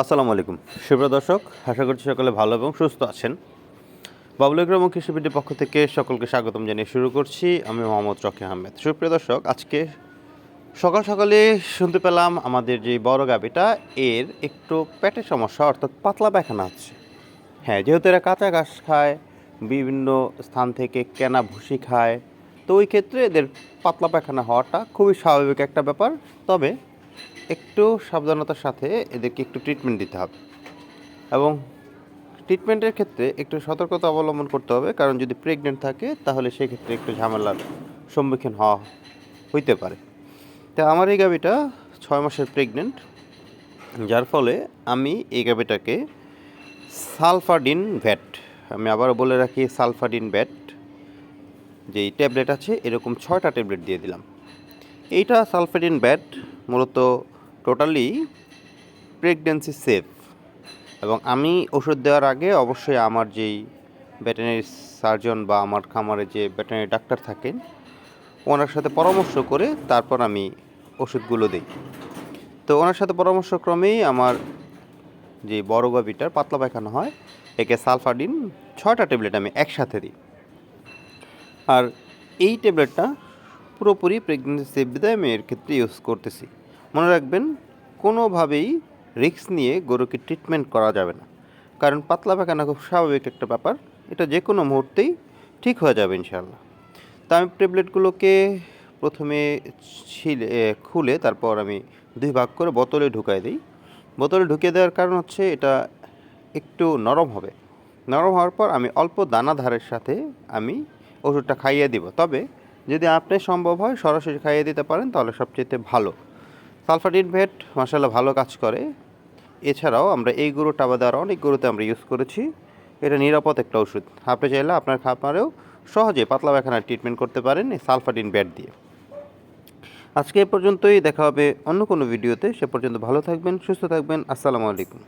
আসসালামু আলাইকুম। সুপ্রিয় দর্শক, আশা করছি সকলে ভালো এবং সুস্থ আছেন। বাবুল ইকরাম ও কৃষিবিটির পক্ষ থেকে সকলকে স্বাগতম জানিয়ে শুরু করছি। আমি মোহাম্মদ রকি আহমেদ। সুপ্রিয় দর্শক, আজকে সকাল সকালে শুনতে পেলাম আমাদের যে বড় গাবিটা এর একটু পেটের সমস্যা, অর্থাৎ পাতলা পায়খানা আছে হ্যাঁ যেহেতু এরা কাঁচা ঘাস খায়, বিভিন্ন স্থান থেকে কেনা ভুসি খায়, তো ওই ক্ষেত্রে এদের পাতলা পায়খানা হওয়াটা খুবই স্বাভাবিক একটা ব্যাপার। তবে একটু সাবধানতার সাথে এদেরকে একটু ট্রিটমেন্ট দিতে হবে। এবং ট্রিটমেন্টের ক্ষেত্রে একটু সতর্কতা অবলম্বন করতে হবে, কারণ যদি প্রেগনেন্ট থাকে, তাহলে সেক্ষেত্রে একটু ঝামেলার সম্মুখীন হওয়া হইতে পারে। তা আমার এই গাবিটা ছয় মাসের প্রেগনেন্ট যার ফলে আমি এই গাবিটাকে সালফাডিন ভ্যাট আমি আবার বলে রাখি সালফাডিন ভ্যাট যেই ট্যাবলেট আছে, এরকম ছয়টা ট্যাবলেট দিয়ে দিলাম। এইটা সালফেডিন ব্যাট মূলত টোটালি প্রেগনেন্সি সেফ এবং আমি ওষুধ দেওয়ার আগে অবশ্যই আমার যেই ভেটেনারি সার্জন বা আমার খামারে যে ভেটেনারি ডাক্তার থাকেন, ওনার সাথে পরামর্শ করে তারপর আমি ওষুধগুলো দিই। তো ওনার সাথে পরামর্শক্রমেই আমার যে বড় গাভিটার পাতলা পায়খানা হয়, একে সালফাডিন ছয়টা ট্যাবলেট আমি একসাথে দিই। আর এই ট্যাবলেটটা পুরোপুরি প্রেগনেন্সি সেফ বিদায় আমি এর ক্ষেত্রে ইউজ করতেছি। মনে রাখবেন, কোনোভাবেই রিস্ক নিয়ে গরুকে ট্রিটমেন্ট করা যাবে না। কারণ পাতলা পায়খানা খুব স্বাভাবিক একটা ব্যাপার। এটা যে কোনো মুহূর্তেই ঠিক হয়ে যাবে ইনশাল্লাহ তা আমি ট্যাবলেটগুলোকে প্রথমে ছিলে, খুলে তারপর আমি দুই ভাগ করে বোতলে ঢুকাই দিই। বোতলে ঢুকিয়ে দেওয়ার কারণ হচ্ছে এটা একটু নরম হবে। নরম হওয়ার পর আমি অল্প দানাধারের সাথে আমি ওষুধটা খাইয়ে দিব। তবে যদি আপনি সম্ভব হয় সরাসরি খাইয়ে দিতে পারেন, তাহলে সবচেয়ে ভালো। সালফাডিন ভেট মাসাল্লাহ ভালো কাজ করে। এছাড়াও আমরা এই গরুটা আবার অনেক গরুতে আমরা ইউজ করেছি। এটা নিরাপদ একটা ওষুধ। আপনি চাইলে আপনার খাবারেও সহজে পাতলা পায়খানার ট্রিটমেন্ট করতে পারেন এই সালফাডিন ব্যাট দিয়ে। আজকে এ পর্যন্তই, দেখা হবে অন্য কোনো ভিডিওতে সে পর্যন্ত ভালো থাকবেন, সুস্থ থাকবেন। আসসালামু আলাইকুম।